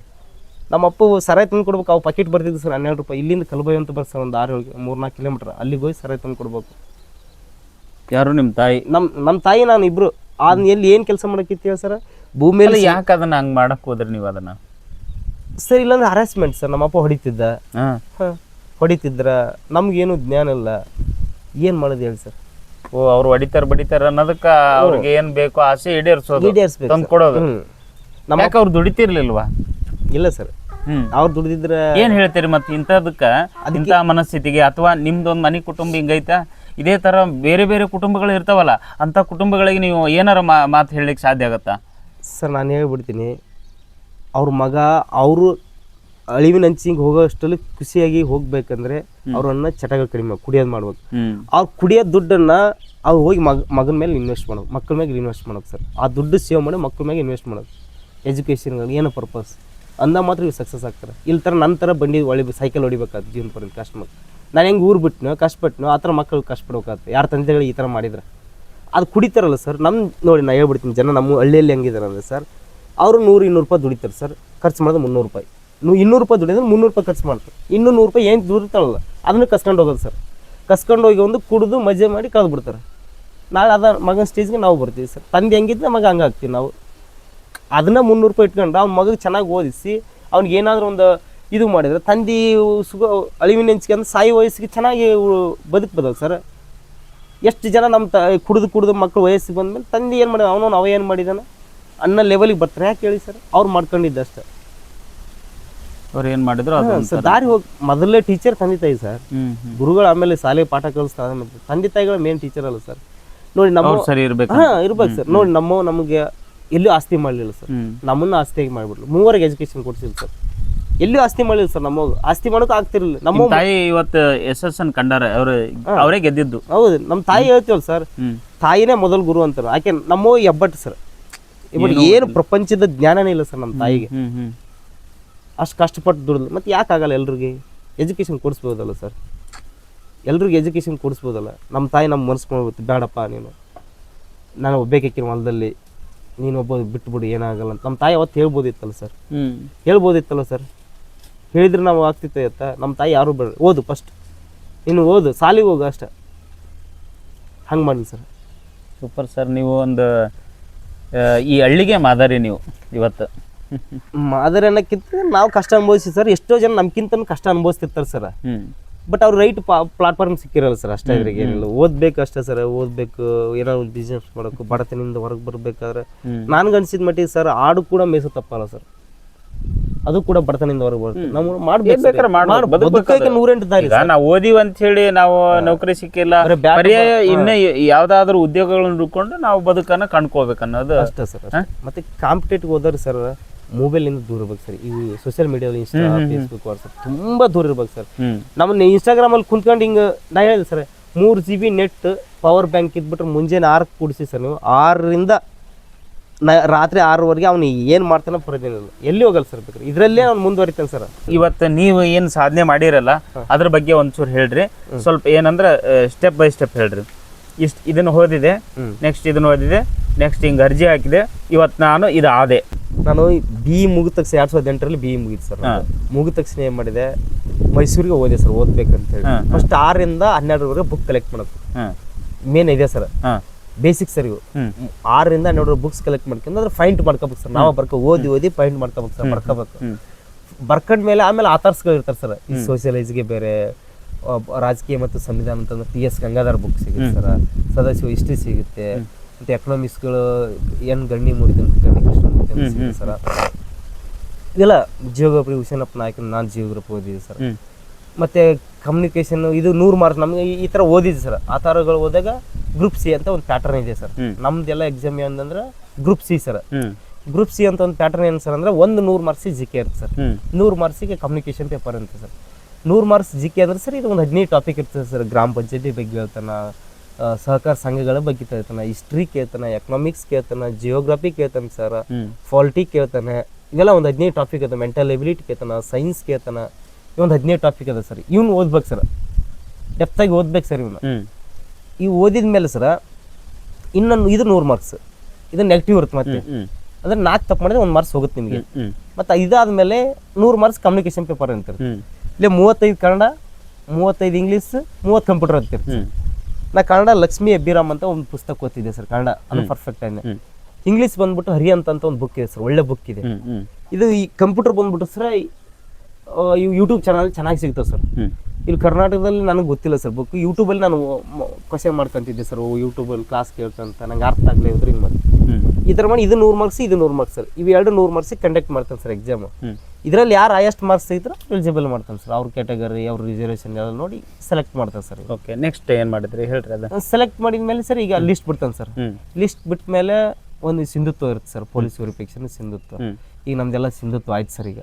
ನಮ್ಮ ಅಪ್ಪ ಸರಾಯಿ ತಂದು ಕೊಡ್ಬೇಕು ಅವು ಪಾಕೆಟ್ ಬರ್ತಿದ್ದು ಸರ್ ಹನ್ನೆರಡು ರೂಪಾಯಿ. ಇಲ್ಲಿಂದ ಕಲಬೈ ಅಂತ ಬರ್ತಾರೆ ಒಂದು ಆರು ಮೂರ್ನಾಲ್ಕು ಕಿಲೋಮೀಟರ್ ಅಲ್ಲಿಗೆ ಹೋಗಿ ಸರಾಯಿ ತಂದು ಕೊಡ್ಬೇಕು. ಯಾರು ನಿಮ್ಮ ತಾಯಿ? ನಮ್ಮ ನಮ್ಮ ತಾಯಿ ನಾನು ಇಬ್ರು. ಅದನ್ನ ಎಲ್ಲಿ ಏನು ಕೆಲಸ ಮಾಡೋಕ್ಕಿತ್ತು ಹೇಳಿ ಸರ್ ಭೂಮಿಯಲ್ಲಿ ಯಾಕೆ ಅದನ್ನ ಹಂಗೆ ಮಾಡಕ್ಕೆ ಹೋದ್ರಿ ನೀವು ಅದನ್ನ? ಸರ್ ಇಲ್ಲಾಂದ್ರೆ ಹರಾಸ್ಮೆಂಟ್ ಸರ್. ನಮ್ಮಪ್ಪ ಹೊಡಿತಿದ್ದ. ಹಾಂ. ಹ, ಹೊಡಿತಿದ್ರ ನಮ್ಗೇನು ಜ್ಞಾನ ಇಲ್ಲ. ಏನು ಮಾಡೋದು ಹೇಳಿ ಸರ್? ಓ ಅವ್ರು ಹೊಡಿತಾರ ಬಡಿತಾರ ಅನ್ನೋದಕ್ಕ ಅವ್ರಿಗೆ ಏನ್ ಬೇಕೋ ಆಸೆ ಈಡೇರ್ಸೋದು ಈಡೇರಿಸ್ಬೇಕು ತಂದು ಕೊಡೋದು. ನಮ್ಮ ಯಾಕೆ ಅವ್ರು ದುಡಿತಿರ್ಲಿಲ್ವಾ? ಇಲ್ಲ ಸರ್. ಹ್ಮ್. ಅವ್ರು ದುಡಿದಿದ್ರೆ ಏನ್ ಹೇಳ್ತೀರಿ ಮತ್ತೆ ಇಂಥದಕ್ಕ? ಇಂಥ ಮನಸ್ಥಿತಿಗೆ ಅಥವಾ ನಿಮ್ಮದೊಂದು ಮನೆ ಕುಟುಂಬ ಹಿಂಗೈತಾ? ಇದೇ ತರ ಬೇರೆ ಬೇರೆ ಕುಟುಂಬಗಳು ಇರ್ತಾವಲ್ಲ ಅಂತ ಕುಟುಂಬಗಳಿಗೆ ನೀವು ಏನಾರ ಮಾತು ಹೇಳಲಿಕ್ಕೆ ಸಾಧ್ಯ ಆಗತ್ತಾ? ಸರ್ ನಾನು ಹೇಳ್ಬಿಡ್ತೀನಿ. ಅವ್ರ ಮಗ ಅವರು ಅಳಿವಿನ ಅಂಚಿಗೆ ಹೋಗೋ ಅಷ್ಟರಲ್ಲಿ ಖುಷಿಯಾಗಿ ಹೋಗ್ಬೇಕಂದ್ರೆ ಅವ್ರನ್ನ ಚಟಗಳು ಕಡಿಮೆ ಕುಡಿಯೋದು ಮಾಡ್ಬೇಕು ಆ ಅವ್ರು ಕುಡಿಯೋ ದುಡ್ಡನ್ನ ಅವ್ರು ಹೋಗಿ ಮಗ ಮಗನ ಮೇಲೆ ಇನ್ವೆಸ್ಟ್ ಮಾಡೋದು ಮಕ್ಕಳ ಮೇಲೆ ಇನ್ವೆಸ್ಟ್ ಮಾಡೋದು ಸರ್. ಆ ದುಡ್ಡು ಸೇವ್ ಮಾಡಿ ಮಕ್ಕಳ ಮೇಲೆ ಇನ್ವೆಸ್ಟ್ ಮಾಡೋದು. ಎಜುಕೇಷನ್ಗಳು ಏನು ಪರ್ಪಸ್ ಅಂದ ಮಾತ್ರ ಇವ್ರು ಸಕ್ಸಸ್ ಆಗ್ತಾರೆ. ಇಲ್ಲಿ ಥರ ನನ್ನ ಥರ ಬಂಡಿ ಒಳಿ ಸೈಕಲ್ ಹೊಡಿಬೇಕಾದ ಜೀವನ ಪರ್ಯಂತ ಕಷ್ಟ ಮಕ್ಕಳು ನಾನು ಹೆಂಗೆ ಊರು ಬಿಟ್ನೋ ಕಷ್ಟಪಟ್ನೋ ಆ ಥರ ಮಕ್ಕಳು ಕಷ್ಟಪಡ್ಬೇಕಾಗ್ತದೆ ಯಾರ ತಂದೆಗಳು ಈ ಥರ ಮಾಡಿದ್ರೆ? ಅದು ಕುಡಿತಾರಲ್ಲ ಸರ್. ನಮ್ಮ ನೋಡಿ ನಾ ಹೇಳ್ಬಿಡ್ತೀನಿ ಜನ ನಮ್ಮ ಹಳ್ಳಿಯಲ್ಲಿ ಹೆಂಗಿದ್ದಾರೆ ಅಂದರೆ ಸರ್ ಅವರು ನೂರು ಇನ್ನೂರು ರೂಪಾಯಿ ದುಡಿತಾರೆ ಸರ್. ಖರ್ಚು ಮಾಡೋದು ಮುನ್ನೂರು ರೂಪಾಯಿ. ನೀವು ಇನ್ನೂರು ರೂಪಾಯಿ ದುಡಿದ್ರೆ ಮುನ್ನೂರು ರೂಪಾಯಿ ಖರ್ಚು ಮಾಡ್ತಾರೆ. ಇನ್ನೂ ನೂರು ರೂಪಾಯಿ ಏನು ದುಡಿತಾಳಲ್ಲ ಅದನ್ನು ಕಸ್ಕೊಂಡು ಹೋಗೋದು ಸರ್. ಕಸ್ಕೊಂಡು ಹೋಗಿ ಒಂದು ಕುಡಿದು ಮಜೆ ಮಾಡಿ ಕಳೆದು ಬಿಡ್ತಾರೆ. ನಾಳೆ ಅದ ಮಗನ ಸ್ಟೇಜ್ಗೆ ನಾವು ಬರ್ತೀವಿ ಸರ್. ತಂದೆ ಹೆಂಗಿದ್ರೆ ಮಗ ಹಂಗೆ ಆಗ್ತೀವಿ ನಾವು. ಅದನ್ನ ಮುನ್ನೂರು ರೂಪಾಯಿ ಇಟ್ಕೊಂಡು ಅವ್ನ ಮಗಗೆ ಚೆನ್ನಾಗಿ ಓದಿಸಿ, ಅವ್ನಿಗೆ ಏನಾದರೂ ಒಂದು ಇದು ಮಾಡಿದ್ರೆ ತಂದೆ ಸುಗ ಅಳಿವಿನ ಹೆಂಚಿಗೆ ಅಂದ್ರೆ ಸಾಯಿ ವಯಸ್ಸಿಗೆ ಚೆನ್ನಾಗಿ ಬದುಕ್ಬೋದಲ್ಲ ಸರ್. ಎಷ್ಟು ಜನ ನಮ್ಮ ತ ಕುಡಿದು ಕುಡಿದು ಮಕ್ಕಳು ವಯಸ್ಸಿಗೆ ಬಂದ್ಮೇಲೆ ತಂದೆ ಏನು ಮಾಡಿದ ಅವನು ಅವ ಏನು ಮಾಡಿದಾನೆ? ಅನ್ನೋ ಲೆವೆಲಿಗೆ ಬರ್ತಾರೆ. ಯಾಕೆ ಹೇಳಿ ಸರ್? ಅವ್ರು ಮಾಡ್ಕೊಂಡಿದ್ದ ಅಷ್ಟೇ. ಅವ್ರು ಏನ್ ಮಾಡಿದ್ರು ಅದು ಸರ್ ದಾರಿ ಹೋಗಿ ಮೊದಲೇ ಟೀಚರ್ ತಂದೆ ತಾಯಿ ಸರ್. ಗುರುಗಳು ಆಮೇಲೆ ಶಾಲೆ ಪಾಠ ಕಲಿಸ್ತಾ ತಂದೆ ತಾಯಿಗಳ ಮೇನ್ ಟೀಚರ್ ಅಲ್ಲ ಸರ್. ನೋಡಿ ನಮ್ಮ ಸರಿ ಇರ್ಬೇಕು ಹಾ ಇರ್ಬೇಕು ಸರ್. ನೋಡಿ ನಮ್ಮ ನಮಗೆ ಎಲ್ಲೂ ಆಸ್ತಿ ಮಾಡಲಿಲ್ಲ ಸರ್. ನಮ್ಮನ್ನ ಆಸ್ತಿಯಾಗಿ ಮಾಡಿಬಿಟ್ರು ಮೂವರಿಗೆ ಎಜುಕೇಶನ್ ಕೊಡ್ಸಿಲ್ಲ ಸರ್. ಎಲ್ಲೂ ಆಸ್ತಿ ಮಾಡಿಲ್ಲ ಸರ್ ನಮ್ಮ ಆಸ್ತಿ ಮಾಡೋಕೆ ಆಗ್ತಿರ್ಲಿಲ್ಲ. ನಮ್ಮ ತಾಯಿ ಇವತ್ತು ಎಸ್ ಎಸ್ ಎನ್ ಕಂಡಾರ. ಅವ್ರು ಅವರೇ ಗೆದ್ದಿದ್ದು. ಹೌದು. ನಮ್ಮ ತಾಯಿ ಹೇಳ್ತೀವಲ್ಲ ಸರ್ ತಾಯಿನೇ ಮೊದಲ ಗುರು ಅಂತಾರೆ. ಆಕೆ ನಮ್ಮ ಎಬ್ಬಟ್ಟು ಸರ್. ಇವಾಗ ಏನು ಪ್ರಪಂಚದ ಜ್ಞಾನನೇ ಇಲ್ಲ ಸರ್ ನಮ್ಮ ತಾಯಿಗೆ. ಅಷ್ಟು ಕಷ್ಟಪಟ್ಟು ದುಡ್ದು ಮತ್ತು ಯಾಕಾಗಲ್ಲ ಆಗಲ್ಲ ಎಲ್ರಿಗೆ? ಎಜುಕೇಷನ್ ಕೊಡಿಸ್ಬೋದಲ್ಲ ಸರ್ ಎಲ್ರಿಗೂ ಎಜುಕೇಷನ್ ಕೊಡಿಸ್ಬೋದಲ್ಲ. ನಮ್ಮ ತಾಯಿ ನಮ್ಮ ಮನಸ್ಕೊಂಡು ಬೇಡಪ್ಪ ನೀನು. ನಾನು ಒಬ್ಬೇಕಿನ ಹೊಲದಲ್ಲಿ ನೀನು ಒಬ್ಬ ಬಿಟ್ಬಿಡು ಏನಾಗಲ್ಲ ಅಂತ. ನಮ್ಮ ತಾಯಿ ಅವತ್ತು ಹೇಳ್ಬೋದಿತ್ತಲ್ಲ ಸರ್ ಹೇಳ್ಬೋದಿತ್ತಲ್ಲ ಸರ್ ಹೇಳಿದ್ರೆ ನಾವು ಆಗ್ತಿತ್ತು ಅಂತ. ನಮ್ಮ ತಾಯಿ ಯಾರು ಬೇಡ ಓದು ಫಸ್ಟ್ ನೀನು ಓದು ಸಾಲಿಗೆ ಹೋಗು ಅಷ್ಟೆ. ಹಂಗೆ ಮಾಡಿ ಸರ್ ಸೂಪರ್ ಸರ್ ನೀವು ಒಂದು ಈ ಹಳ್ಳಿಗೆ ಮಾದರಿ ನೀವು ಇವತ್ತು. ಮಾದರಿ ಅನ್ನಕ್ಕಿಂತ ನಾವು ಕಷ್ಟ ಅನುಭವಿಸಿ ಸರ್ ಎಷ್ಟೋ ಜನ ನಮ್ಗಿಂತ ಕಷ್ಟ ಅನುಭವಿಸ್ತಿರ್ತಾರೆ ಸರ್. ಬಟ್ ಅವ್ರು ರೈಟ್ ಪ್ಲಾಟ್ಫಾರ್ಮ್ ಸಿಕ್ಕಿರಲ್ಲ ಸರ್ ಅಷ್ಟೇ ಇದ್ರಿಗೆ ಏನಿಲ್ಲ. ಓದ್ಬೇಕು ಅಷ್ಟೇ ಸರ್ ಓದ್ಬೇಕು ಏನಾದ್ರು ಒಂದು ಬಿಸ್ನೆಸ್ ಮಾಡೋಕೆ ಬಡತನದಿಂದ ಹೊರಗೆ ಬರ್ಬೇಕಾದ್ರೆ ಹ್ಮ್. ನನ್ಗೆ ಅನ್ಸಿದ ಮಟ್ಟಿಗೆ ಸರ್ ಆಡು ಕೂಡ ಮೇಸು ತಪ್ಪಲ್ಲ ಸರ್. ಅದು ಕೂಡ ಬಡತನದಿಂದ ಹೊರಗೆ ಬರುತ್ತೆ. ನಾವು ಮಾಡ್ಬೇಕು. ನೂರೆಂಟು ದಾರಿ ನಾವು ಓದಿವಿ ಅಂತ ಹೇಳಿ ನಾವು ನೌಕರಿ ಸಿಕ್ಕಿಲ್ಲ. ಪರ್ಯಾಯ ಇನ್ನ ಯಾವ್ದಾದ್ರು ಉದ್ಯೋಗಗಳನ್ನ ಹುಡ್ಕೊಂಡು ನಾವು ಬದುಕನ್ನ ಕಂಡ್ಕೋಬೇಕು ಅನ್ನೋದು ಅಷ್ಟೇ. ಸರ್. ಮತ್ತೆ ಕಾಂಪಿಟೇಟಿವ್ ಹೋದ್ರೆ ಸರ್ ಮೊಬೈಲಿಂದ ದೂರ ಇರ್ಬೇಕು ಸರ್. ಈ ಸೋಷಿಯಲ್ ಮೀಡಿಯಾದಲ್ಲಿ ಇನ್ಸ್ಟಾ ಫೇಸ್ಬುಕ್ ವಾಟ್ಸಪ್ ತುಂಬಾ ದೂರ ಇರ್ಬೇಕು ಸರ್. ನಮ್ಮ ನಮ್ಮನ್ನ ಇನ್ಸ್ಟಾಗ್ರಾಮಲ್ಲಿ ಕುಂತ್ಕೊಂಡು ಹಿಂಗೆ ನಾ ಹೇಳಿದೆ ಸರ್ ಮೂರು G B net power bank ಇದ್ಬಿಟ್ರೆ ಮುಂಜಾನೆ ಆರಕ್ಕೆ ಕೂಡಿಸಿ ಸರ್ ನೀವು. ಆರರಿಂದ ನ ರಾತ್ರಿ ಆರವರೆಗೆ ಅವ್ನು ಏನು ಮಾಡ್ತಾನೆ ಪ್ರಯೋಜನ ಇಲ್ಲ. ಎಲ್ಲಿ ಹೋಗಲ್ಲ ಸರ್ ಬೇಕು ಇದರಲ್ಲೇ ಅವ್ನು ಮುಂದುವರಿತಾನೆ ಸರ್. ಇವತ್ತು ನೀವು ಏನು ಸಾಧನೆ ಮಾಡಿರಲ್ಲ ಅದ್ರ ಬಗ್ಗೆ ಒಂಚೂರು ಹೇಳ್ರಿ. ಸ್ವಲ್ಪ ಏನಂದ್ರೆ ಸ್ಟೆಪ್ ಬೈ ಸ್ಟೆಪ್ ಹೇಳ್ರಿ. ಇಷ್ಟ ಇದನ್ನ ಓದಿದೆ ನೆಕ್ಸ್ಟ್ ಇದನ್ನ ಓದಿದೆ ನೆಕ್ಸ್ಟ್ ಹಿಂಗೆ ಅರ್ಜಿ ಹಾಕಿದೆ. ಇವತ್ತು ನಾನು ಇದು ಆದೆ. ನಾನು ಬಿ ಮುಗಿದ ತಕ್ಷಣ ಎರಡು ಸಾವಿರದ ಎಂಟರಲ್ಲಿ ಬಿ ಮುಗಿತು ಸರ್ ಮುಗಿದ ತಕ್ಷಣ ಏನು ಮಾಡಿದೆ? ಮೈಸೂರಿಗೆ ಹೋದೆ ಸರ್ ಓದ್ಬೇಕಂತ ಹೇಳಿ. ಫಸ್ಟ್ ಆರರಿಂದ ಹನ್ನೆರಡರವರೆಗೆ ಬುಕ್ ಕಲೆಕ್ಟ್ ಮಾಡೋದು ಮೇನ್ ಇದೆ ಸರ್. ಬೇಸಿಕ್ ಸರ್ ಇವು. ಆರರಿಂದ ಹನ್ನೆರಡು ಬುಕ್ಸ್ ಕಲೆಕ್ಟ್ ಮಾಡ್ಕೊಂಡು ಅದ್ರ ಫೈಂಟ್ ಮಾಡ್ಕೋಬೇಕು ಸರ್. ನಾವು ಬರ್ಕೊ ಓದಿ ಓದಿ ಫೈಂಟ್ ಮಾಡ್ಕೋಬೇಕು ಸರ್ ಬರ್ಕೋಬೇಕು ಬರ್ಕೊಂಡ್ಮೇಲೆ ಬರ್ಕೊಂಡ ಮೇಲೆ ಆಮೇಲೆ ಆತರ್ಸ್ಗಳು ಇರ್ತಾರೆ ಸರ್. ಈ ಸೋಷಿಯಲೈಸ್ಗೆ ಬೇರೆ ರಾಜಕೀಯ ಮತ್ತು ಸಂವಿಧಾನ ಅಂತಂದ್ರೆ ಟಿ ಎಸ್ ಗಂಗಾಧರ್ ಬುಕ್ ಸಿಗುತ್ತೆ ಸರ್. ಸದಾಶಿವ ಹಿಸ್ಟ್ರಿ ಸಿಗುತ್ತೆ. ಮತ್ತು ಎಕನಾಮಿಕ್ಸ್ಗಳು ಎನ್ ಗಣ್ಯ ಮೂರ್ತಿ ಅಂತ ಗಂಡಿ ಕೃಷ್ಣಮೂರ್ತಿ ಅಂತ ಸಿಗುತ್ತೆ ಸರ್. ಇದೆಲ್ಲ ಜಿಯೋಗ್ರಫಿ ಹುಷನಪ್ಪ ನಾಯಕನ ನಾನು ಜಿಯೋಗ್ರಫಿ ಓದಿದ್ದೆ ಸರ್. ಮತ್ತು ಕಮ್ಯುನಿಕೇಷನ್ ಇದು ನೂರು ಮಾರ್ಕ್ಸ್ ನಮಗೆ ಈ- ತರ ಥರ ಓದಿದ್ದೆ ಸರ್. ಆ ಥರಗಳು ಓದಾಗ ಗ್ರೂಪ್ ಸಿ ಅಂತ ಒಂದು ಪ್ಯಾಟರ್ನ್ ಇದೆ ಸರ್. ನಮ್ದೆಲ್ಲ ಎಕ್ಸಾಮ್ ಏನಂದ್ರೆ group C sir. Group C ಅಂತ ಒಂದು ಪ್ಯಾಟರ್ನ್ ಏನು ಸರ್ ಅಂದರೆ ಒಂದು ನೂರು ಮಾರ್ಕ್ಸಿಗೆ ಜಿ ಕೆ ಇರುತ್ತೆ ಸರ್. ನೂರು ಮಾರ್ಕ್ಸಿಗೆ ಕಮ್ಯುನಿಕೇಷನ್ ಪೇಪರ್ ಅಂತ ಸರ್. ನೂರು ಮಾರ್ಕ್ಸ್ ಜಿ ಕೆ ಅಂದ್ರೆ ಸರ್ ಇದು ಒಂದು ಹದಿನೈದು ಟಾಪಿಕ್ ಇರ್ತದೆ ಸರ್. ಗ್ರಾಮ ಪಂಚಾಯತಿ ಬಗ್ಗೆ ಹೇಳ್ತಾನ ಸಹಕಾರ ಸಂಘಗಳ ಬಗ್ಗೆ ಕೇಳ್ತಾನೆ ಹಿಸ್ಟ್ರಿ ಕೇಳ್ತಾನೆ ಎಕನಾಮಿಕ್ಸ್ ಕೇಳ್ತಾನೆ ಜಿಯೋಗ್ರಫಿ ಕೇಳ್ತಾನೆ ಸರ್. ಫಾಲ್ಟಿ ಕೇಳ್ತಾನೆ. ಇವೆಲ್ಲ ಒಂದು ಹದಿನೈದು ಟಾಪಿಕ್ ಅದ. ಮೆಂಟಲ್ ಎಬಿಲಿಟಿ ಕೇಳ್ತಾನೆ ಸೈನ್ಸ್ ಕೇಳ್ತಾನೆ. ಇವೊಂದು ಹದಿನೈದು ಟಾಪಿಕ್ ಅದ ಸರ್. ಇವ್ನು ಓದ್ಬೇಕು ಸರ್. ಡೆಪ್ತಾಗಿ ಓದ್ಬೇಕು ಸರ್ ಇವನು. ಈ ಓದಿದ ಮೇಲೆ ಸರ ಇನ್ನೊಂದು ಇದು ನೂರು ಮಾರ್ಕ್ಸ್. ಇದು ನೆಗೆಟಿವ್ ಇರುತ್ತೆ ಮತ್ತೆ. ಅಂದ್ರೆ ನಾಲ್ಕು ತಪ್ಪು ಮಾಡಿದ್ರೆ ಒಂದು ಮಾರ್ಕ್ಸ್ ಹೋಗುತ್ತೆ ನಿಮಗೆ. ಮತ್ತೆ ಇದಾದ ಇದಾದ್ಮೇಲೆ ನೂರು ಮಾರ್ಕ್ಸ್ ಕಮ್ಯುನಿಕೇಶನ್ ಪೇಪರ್ ಅಂತ ಇಲ್ಲೇ ಮೂವತ್ತೈದು ಕನ್ನಡ ಮೂವತ್ತೈದು ಇಂಗ್ಲೀಷ್ ಮೂವತ್ತು ಕಂಪ್ಯೂಟರ್ ಅಂತ ಹ್ಮ್. ನಾ ಕನ್ನಡ ಲಕ್ಷ್ಮಿ ಅಬ್ಬಿರಾಮ್ ಅಂತ ಒಂದು ಪುಸ್ತಕ ಓದ್ತಿದ್ದೆ ಸರ್ ಕನ್ನಡ ಅದು ಪರ್ಫೆಕ್ಟ್ ಆಗಿದೆ ಇಂಗ್ಲೀಷ್ ಬಂದ್ಬಿಟ್ಟು ಹರಿ ಅಂತ ಅಂತ ಒಂದು ಬುಕ್ ಇದೆ ಸರ್ ಒಳ್ಳೆ ಬುಕ್ ಇದೆ. ಇದು ಈ ಕಂಪ್ಯೂಟರ್ ಬಂದ್ಬಿಟ್ಟು ಸರ್ ಯೂಟ್ಯೂಬ್ ಚಾನಲ್ ಚೆನ್ನಾಗಿ ಸಿಗ್ತವೆ ಸರ್. ಇಲ್ಲಿ ಕರ್ನಾಟಕದಲ್ಲಿ ನನಗೆ ಗೊತ್ತಿಲ್ಲ ಸರ್ ಬುಕ್ ಯೂಟ್ಯೂಬಲ್ಲಿ ನಾನು ಕ್ವಶನ್ ಮಾಡ್ಕೊಂತಿದ್ದೆ ಸರ್ ಯೂಟ್ಯೂಬಲ್ಲಿ ಕ್ಲಾಸ್ ಕೇಳ್ಕೊಂತ ನಂಗೆ ಅರ್ಥ ಆಗಲಿ ಮಾಡಿ ಹ್ಮ್. ಈ ಥರ ಮಾಡಿ ಇದು ನೂರು ಮಾರ್ಕ್ಸ್ ಇದು ನೂರು ಮಾರ್ಕ್ಸ್ ಸರ್. ಇವು ಎರಡು ನೂರು ಮಾರ್ಕ್ಸಿಗೆ ಕಂಡಕ್ಟ್ ಮಾಡ್ತಾರೆ ಸರ್ ಎಕ್ಸಾಮ್ ಇದರಲ್ಲಿ ಯಾರು ಹೈಯೆಸ್ಟ್ ಮಾರ್ಕ್ಸ್ ಇದ್ರೆ ಎಲಿಜಿಬಲ್ ಮಾಡ್ತಾನೆ ಸರ್. ಅವ್ರ ಕ್ಯಾಟಗರಿ ಅವ್ರ ರಿಸರ್ವೇಷನ್ ಎಲ್ಲ ನೋಡಿ ಸೆಲೆಕ್ಟ್ ಮಾಡ್ತಾನೆ ಸರ್. ಓಕೆ ನೆಕ್ಸ್ಟ್ ಏನು ಮಾಡಿದ್ರಿ? ಹೇಳ್ರಿ ಅದ. ಸೆಲೆಕ್ಟ್ ಮಾಡಿದ ಮೇಲೆ ಸರ್ ಈಗ ಲಿಸ್ಟ್ ಬಿಡ್ತಾನೆ ಸರ್. ಲಿಸ್ಟ್ ಬಿಟ್ಟ ಮೇಲೆ ಒಂದು ಸಿಂಧುತ್ವ ಇರುತ್ತೆ ಸರ್ ಪೊಲೀಸ್ ವೆರಿಫಿಕೇಶನ್ ಸಿಂಧುತ್ವ. ಈಗ ನಮ್ದೆಲ್ಲ ಸಿಂಧುತ್ವ ಆಯ್ತು ಸರ್ ಈಗ.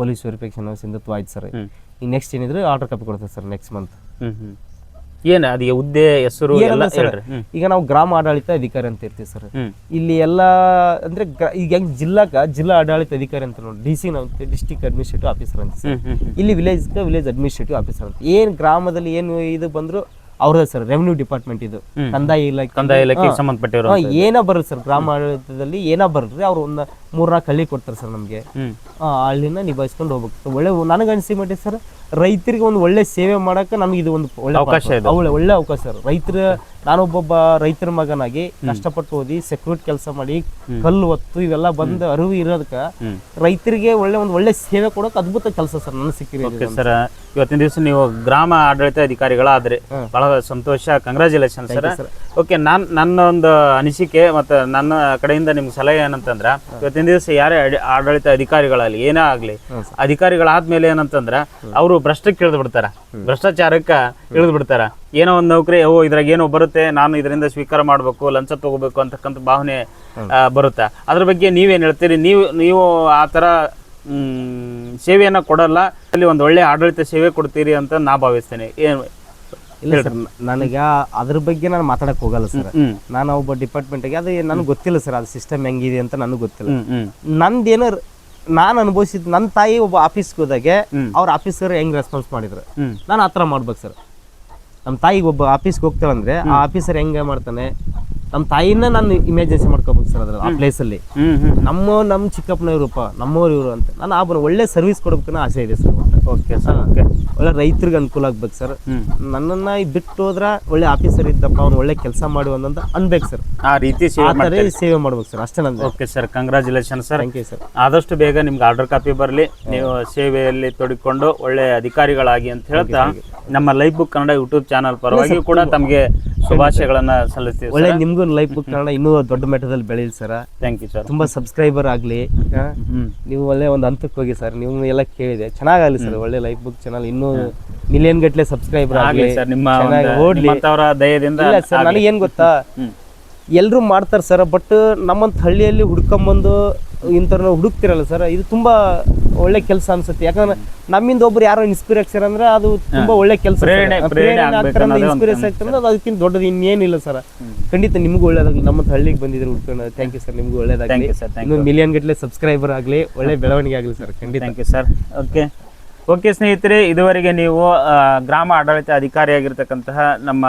ಪೊಲೀಸ್ ವೆರಿಫಿಕೇಶನ್ ಸಿಂಧುತ್ವ ಆಯ್ತು ಸರ್. ಈಗ ನೆಕ್ಸ್ಟ್ ಏನಿದ್ರೆ ಆರ್ಡರ್ ಕಾಪಿ ಕೊಡ್ತಾರೆ ಸರ್ ನೆಕ್ಸ್ಟ್ ಮಂತ್ ಏನು ಅದು ಹುದ್ದೆ ಹೆಸರು ಎಲ್ಲ ಹೇಳ್ರಿ. ಹ್ಮ್. ಈಗ ನಾವು ಗ್ರಾಮ ಆಡಳಿತ ಅಧಿಕಾರಿ ಅಂತ ಇರ್ತೀವಿ ಸರ್. ಹ್ಮ್. ಇಲ್ಲಿ ಎಲ್ಲ ಅಂದ್ರೆ ಗ್ರ- ಈಗ ಹೆಂಗ್ ಜಿಲ್ಲಾಕ ಜಿಲ್ಲಾ ಆಡಳಿತ ಅಧಿಕಾರಿ ಅಂತ ನೋಡಿ ಡಿ ಸಿ ನಾವು ಡಿಸ್ಟಿಕ್ ಅಡ್ಮಿನಿಸ್ಟ್ರೇಟಿವ್ ಆಫೀಸರ್ ಅಂತ ಸರ್. ಹ್ಮ್ ಹ್ಮ್ ಹ್ಮ್. ಇಲ್ಲಿ ವಿಲೇಜ್ ವಿಲೇಜ್ ಅಡ್ಮಿನಿಸ್ಟ್ರೇಟಿವ್ ಆಫೀಸರ್ ಅಂತ. ಏನು ಗ್ರಾಮದಲ್ಲಿ ಏನು ಇದು ಬಂದ್ರು ಅವ್ರದ್ದು ಸರ್ ರೆವೆನ್ಯೂ ಡಿಪಾರ್ಟ್ಮೆಂಟ್ ಇದು. ಕಂದಾಯ ಇಲಾಖೆ ಕಂದಾಯ ಇಲಾಖೆಗೆ ಹಾ. ಸಂಬಂಧಪಟ್ಟಿರೋ ಹಾ, ಏನ ಬರುತ್ತೆ ಸರ್ ಗ್ರಾಮ ಆಡಳಿತದಲ್ಲಿ ಏನೋ ಬರ್ರಿ ಅವ್ರು ಒಂದು ಮೂರ್ನಾಲ್ಕು ಹಳ್ಳಿ ಕೊಡ್ತಾರೆ ಸರ್ ನಮಗೆ ಹ್ಮ್ ಆ ಹಳ್ಳಿನ ನಿಭಾಯಿಸ್ಕೊಂಡು ಹೋಗ್ಬೇಕು ಒಳ್ಳೆ ನನಗೆ ಅನಿಸಿ ಸರ್ ರೈತರಿಗೆ ಒಂದು ಒಳ್ಳೆ ಸೇವೆ ಮಾಡಕ್ಕೆ ನಮಗೆ ಇದು ಒಂದು ಒಳ್ಳೆ ಅವಕಾಶ. ಇದೆ. ಒಳ್ಳೆ ಒಳ್ಳೆ ಅವಕಾಶ ಸರ್ ರೈತರ ನಾನೊಬ್ಬೊಬ್ಬ ರೈತರ ಮಗನಾಗಿ ಕಷ್ಟಪಟ್ಟು ಓದಿ ಸೆಕ್ಯೂರಿಟಿ ಕೆಲಸ ಮಾಡಿ ಕಲ್ಲು ಒತ್ತು ಇವೆಲ್ಲ ಬಂದು ಅರಿವು ಇರೋದಕ್ಕ ರೈತರಿಗೆ ಒಳ್ಳೆ ಒಂದು ಒಳ್ಳೆ ಸೇವೆ ಕೊಡೋಕೆ ಅದ್ಭುತ ಕೆಲಸ ಸರ್ ನನ್ನ ಸಿಕ್ಕಿರೋದು ಸರ್ ಇವತ್ತಿನ ದಿವಸ ನೀವು ಗ್ರಾಮ ಆಡಳಿತ ಅಧಿಕಾರಿಗಳಾದ್ರೆ ಬಹಳ ಸಂತೋಷ ಕಂಗ್ರ್ಯಾಚುಲೇಷನ್ ಸರ್ ಓಕೆ ನಾನ್ ನನ್ನ ಒಂದು ಅನಿಸಿಕೆ ಮತ್ತೆ ನನ್ನ ಕಡೆಯಿಂದ ನಿಮ್ಗೆ ಸಲಹೆ ಏನಂತಂದ್ರ ಇವತ್ತಿನ ದಿವಸ ಯಾರೇ ಆಡಳಿತ ಅಧಿಕಾರಿಗಳಲ್ಲಿ ಏನೇ ಆಗ್ಲಿ ಅಧಿಕಾರಿಗಳಾದ್ಮೇಲೆ ಏನಂತಂದ್ರ ಅವರು ಭ್ರಷ್ಟಕ್ಕೆ ಇಳಿದು ಬಿಡ್ತಾರ. ಭ್ರಷ್ಟಾಚಾರಕ್ಕೆ ಇಳಿದು ಬಿಡ್ತಾರ. ಏನೋ ಒಂದು ನೌಕರಿ ಓ ಇದ್ರಾಗ ಏನೋ ಬರುತ್ತೆ ನಾನು ಇದರಿಂದ ಸ್ವೀಕಾರ ಮಾಡಬೇಕು ಲಂಚ ತಗೋಬೇಕು ಅಂತಕ್ಕಂಥ ಭಾವನೆ ಬರುತ್ತೆ. ಅದ್ರ ಬಗ್ಗೆ ನೀವೇನು ಹೇಳ್ತೀರಿ? ನೀವು ನೀವು ಆ ಥರ ಸೇವೆಯನ್ನು ಕೊಡಲ್ಲ ಅಲ್ಲಿ ಒಂದು ಒಳ್ಳೆ ಆಡಳಿತ ಸೇವೆ ಕೊಡ್ತೀರಿ ಅಂತ ನಾ ಭಾವಿಸ್ತೇನೆ. ಏನು? ಇಲ್ಲ ಸರ್ ನನಗೆ ಅದ್ರ ಬಗ್ಗೆ ನಾನು ಮಾತಾಡಕ್ಕೆ ಹೋಗಲ್ಲ ಸರ್. ನಾನು ಒಬ್ಬ ಡಿಪಾರ್ಟ್ಮೆಂಟ್ಗೆ ಅದು ನನಗೆ ಗೊತ್ತಿಲ್ಲ ಸರ್ ಅದು ಸಿಸ್ಟಮ್ ಹೆಂಗಿದೆ ಅಂತ ನನಗೆ ಗೊತ್ತಿಲ್ಲ. ನಂದೇನಾರ ನಂದೇನೋ ನಾನು ಅನುಭವಿಸಿದ ನನ್ನ ತಾಯಿ ಒಬ್ಬ ಆಫೀಸ್ಗೆ ಹೋದಾಗೆ. ಅವ್ರ ಆಫೀಸರ್ ಹೆಂಗ್ ರೆಸ್ಪಾನ್ಸ್ ಮಾಡಿದ್ರು. ನಾನು ಆ ಥರ ಮಾಡ್ಬೇಕು ಸರ್. ನಮ್ಮ ತಾಯಿಗೆ ಒಬ್ಬ ಆಫೀಸ್ಗೆ ಹೋಗ್ತಾವಂದ್ರೆ ಆ ಆಫೀಸರ್ ಹೆಂಗೆ ಮಾಡ್ತಾನೆ ನಮ್ಮ ತಾಯಿನ ನಾನು ಇಮ್ಯಾಜಿನೇಷನ್ ಮಾಡ್ಕೋಬೇಕು ಸರ್ ಅದ್ರಲ್ಲಿ ಆ ಪ್ಲೇಸಲ್ಲಿ ನಮ್ಮ ನಮ್ ನಮ್ಮ ನಮ್ಮ ಚಿಕ್ಕಪ್ಪನವ್ರಪ್ಪ ನಮ್ಮವ್ರು ಇವರು ಅಂತ. ನಾನು ಒಳ್ಳೆ ಸರ್ವಿಸ್ ಕೊಡ್ಬೇಕನ್ನೋ ಆಸೆ ಇದೆ ಸರ್. Okay sir okay. ಒಳ್ಳೆ ರೈತರಿಗೆ ಅನುಕೂಲ ಆಗ್ಬೇಕು ಸರ್. ನನ್ನನ್ನ ಬಿಟ್ಟು ಹೋದ್ರ ಒಳ್ಳೆ ಆಫೀಸರ್ ಇದ್ದಪ್ಪ ಅವ್ನು ಒಳ್ಳೆ ಕೆಲಸ ಮಾಡುವಂತ ಅನ್ಬೇಕು ಸರ್. ಆ ರೀತಿ ಸೇವೆ ಮಾಡ್ಬೇಕು ಸರ್ ಅಷ್ಟೇ ನಂದು. Okay sir congratulation sir. Thank you sir. ಆದಷ್ಟು ಬೇಗ ನಿಮ್ಗೆ ಆರ್ಡರ್ ಕಾಪಿ ಬರಲಿ. ನೀವು ಸೇವೆಯಲ್ಲಿ ತೊಡಿಕೊಂಡು ಒಳ್ಳೆ ಅಧಿಕಾರಿಗಳಾಗಿ ಅಂತ ಹೇಳ್ತಾ ನಮ್ಮ life book Kannada YouTube channel ಪರವಾಗಿ ಕೂಡ ತಮಗೆ ಶುಭಾಶಯಗಳನ್ನ ಸಲ್ಲಿಸ್ತೀವಿ ಒಳ್ಳೆ ನಿಮ್ಗೂ ಲೈಫ್ ಬುಕ್ ಕನ್ನಡ ಇನ್ನೂ ದೊಡ್ಡ ಮಟ್ಟದಲ್ಲಿ ಬೆಳೆಯಲಿ ಸರ್. ಥ್ಯಾಂಕ್ ಯು ಸರ್ ತುಂಬಾ ಸಬ್ಸ್ಕ್ರೈಬರ್ ಆಗಲಿ ಹ್ಮ್. ನೀವು ಒಳ್ಳೆ ಒಂದು ಹಂತಕ್ಕೆ ಹೋಗಿ ಸರ್ ನೀವು ಎಲ್ಲ ಕೇಳಿದೆ ಚೆನ್ನಾಗಲಿ ಸರ್ ಒಳ್ಳೆ ಲೈಫ್ ಬುಕ್ ಚಾನಲ್ ಇನ್ನೂ ಮಿಲಿಯನ್ ಗಟ್ಟಲೆ ಸಬ್ಸ್ಕ್ರೈಬರ್ ಆಗ್ಲಿ ಸರ್ ನಿಮ್ಮ ಓಡ್ಲಿ. ದಯದಿಂದ ಇಲ್ಲ ಸರ್ ನನಗೇನು ಗೊತ್ತಾ? ಎಲ್ಲರೂ ಮಾಡ್ತಾರೆ ಸರ್ ಬಟ್ ನಮ್ಮಂತ ಹಳ್ಳಿಯಲ್ಲಿ ಹುಡ್ಕೊಂಬಂದು ಇಂಥವ್ರನ್ನ ಹುಡುಕ್ತಿರಲ್ಲ ಸರ್ ಇದು ತುಂಬಾ ಒಳ್ಳೆ ಕೆಲಸ ಅನ್ಸುತ್ತೆ. ಯಾಕಂದ್ರೆ ನಮ್ಮಿಂದ ಒಬ್ರು ಯಾರೋ ಇನ್ಸ್ಪಿರೇಷನ್ ಅಂದ್ರೆ ಅದು ತುಂಬಾ ಒಳ್ಳೆ ಕೆಲಸ ಇನ್ಸ್ಪಿರೇಷನ್ ಆಗ್ತಾರೆ ಅದಕ್ಕಿಂತ ದೊಡ್ಡದು ಇನ್ನೇನಿಲ್ಲ ಸರ್. ಖಂಡಿತ ನಿಮ್ಗೂ ಒಳ್ಳೇದಾಗ್ಲಿ. ನಮ್ಮ ಹಳ್ಳಿಗೆ ಬಂದಿದ್ರೆ ಹುಡ್ಕೊಂಡು ಥ್ಯಾಂಕ್ ಯು ಸರ್ ನಿಮ್ಗೂ ಒಳ್ಳೇದಾಗ್ಲಿ. ಮಿಲಿಯನ್ ಗಟ್ಟಲೆ ಸಬ್ಸ್ಕ್ರೈಬರ್ ಆಗಲಿ ಒಳ್ಳೆ ಬೆಳವಣಿಗೆ ಆಗಲಿ ಸರ್ ಖಂಡಿತ. Thank you sir okay okay ಸ್ನೇಹಿತರೆ, ಇದುವರೆಗೆ ನೀವು ಗ್ರಾಮ ಆಡಳಿತ ಅಧಿಕಾರಿಯಾಗಿರ್ತಕ್ಕಂತಹ ನಮ್ಮ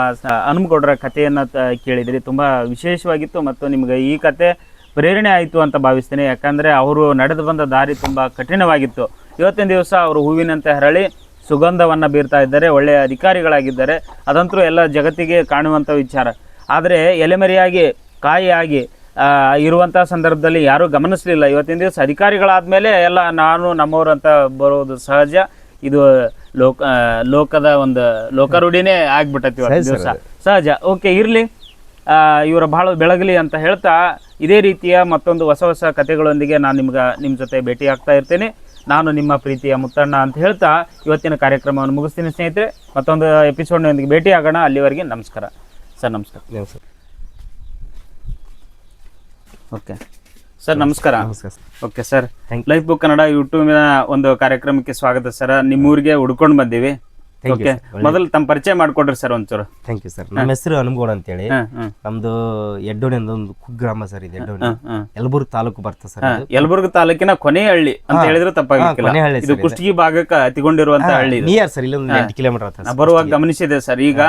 ಹನುಮಗೌಡರ ಕಥೆಯನ್ನು ಕೇಳಿದಿರಿ ತುಂಬ ವಿಶೇಷವಾಗಿತ್ತು ಮತ್ತು ನಿಮಗೆ ಈ ಕತೆ ಪ್ರೇರಣೆ ಆಯಿತು ಅಂತ ಭಾವಿಸ್ತೇನೆ. ಯಾಕಂದರೆ ಅವರು ನಡೆದು ಬಂದ ದಾರಿ ತುಂಬ ಕಠಿಣವಾಗಿತ್ತು. ಇವತ್ತಿನ ದಿವಸ ಅವರು ಹೂವಿನಂತೆ ಹರಳಿ ಸುಗಂಧವನ್ನು ಬೀರ್ತಾ ಇದ್ದಾರೆ, ಒಳ್ಳೆಯ ಅಧಿಕಾರಿಗಳಾಗಿದ್ದಾರೆ. ಅದಂತರೂ ಎಲ್ಲ ಜಗತ್ತಿಗೆ ಕಾಣುವಂಥ ವಿಚಾರ. ಆದರೆ ಎಲೆಮರೆಯಾಗಿ, ಕಾಯಿಯಾಗಿ ಇರುವಂಥ ಸಂದರ್ಭದಲ್ಲಿ ಯಾರೂ ಗಮನಿಸಲಿಲ್ಲ. ಇವತ್ತಿನ ದಿವಸ ಅಧಿಕಾರಿಗಳಾದ್ಮೇಲೆ ಎಲ್ಲ ನಾನು ನಮ್ಮವರು ಅಂತ ಬರೋದು ಸಹಜ. ಇದು ಲೋಕ ಲೋಕದ ಒಂದು ಲೋಕರೂಢಿನೇ ಆಗ್ಬಿಟ್ಟೈತಿ ದಿವಸ. ಸಹಜ. ಓಕೆ ಇರಲಿ. ಇವರ ಭಾಳ ಬೆಳಗಲಿ ಅಂತ ಹೇಳ್ತಾ ಇದೇ ರೀತಿಯ ಮತ್ತೊಂದು ಹೊಸ ಹೊಸ ಕಥೆಗಳೊಂದಿಗೆ ನಾನು ನಿಮ್ಗೆ ನಿಮ್ಮ ಜೊತೆ ಭೇಟಿ ಆಗ್ತಾ ಇರ್ತೇನೆ. ನಾನು ನಿಮ್ಮ ಪ್ರೀತಿಯ ಮುತ್ತಣ್ಣ ಅಂತ ಹೇಳ್ತಾ ಇವತ್ತಿನ ಕಾರ್ಯಕ್ರಮವನ್ನು ಮುಗಿಸ್ತೀನಿ ಸ್ನೇಹಿತರೆ. ಮತ್ತೊಂದು ಎಪಿಸೋಡ್ನೊಂದಿಗೆ ಭೇಟಿ ಆಗೋಣ ಅಲ್ಲಿವರೆಗೆ ನಮಸ್ಕಾರ. ಸರ್ ನಮಸ್ಕಾರ. ಸರ್? ಓಕೆ. ಸರ್ ನಮಸ್ಕಾರ. ನಮಸ್ಕಾರ sir. Okay sir. Thank life book Kannada ಯೂಟ್ಯೂಬಿನ ಒಂದು ಕಾರ್ಯಕ್ರಮಕ್ಕೆ ಸ್ವಾಗತ ಸರ್. ನಿಮ್ಮೂರಿಗೆ ಹುಡ್ಕೊಂಡು ಬಂದೀವಿ. ಓಕೆ. sir. ಮೊದಲು ತಮ್ಮ ಪರಿಚಯ ಮಾಡ್ಕೊಡ್ರಿ ಸರ್ ಒಂಚೂರು. ಥ್ಯಾಂಕ್ ಯು ಸರ್ ನಮ್ಮ ಹೆಸರು ಹನುಮಗೌಡ ಅಂತೇಳಿ. ಹೇಳಿ ನಮ್ದು ಎಡ್ಡೋಣಿ ಅಂತ ಒಂದು ಕುಗ್ರಾಮ ಸರ್ ಇದೆ ಎಡ್ಡೋಣಿ. ತಾಲೂಕು ಬರ್ತದೆ ಸರ್. ಯಲಬುರ್ಗ ತಾಲೂಕಿನ ಕೊನೆ ಹಳ್ಳಿ ಅಂತ ಹೇಳಿದ್ರೆ ತಪ್ಪಾಗಿಲ್ಲ ಹಳ್ಳಿ ಇದು ಕುಷ್ಟಗಿ ಭಾಗಕ್ಕೆ ಹತ್ತಿಕೊಂಡಿರುವಂತ ಹಳ್ಳಿ ಇದು. ನಿಯರ್ ಸರ್ ಇಲ್ಲೊಂದು ಎಂಟು ಕಿಲೋಮೀಟರ್ ಆಗ್ತದೆ ಬರುವಾಗ ಗಮನಿಸಿದೆ ಸರ್. ಈಗ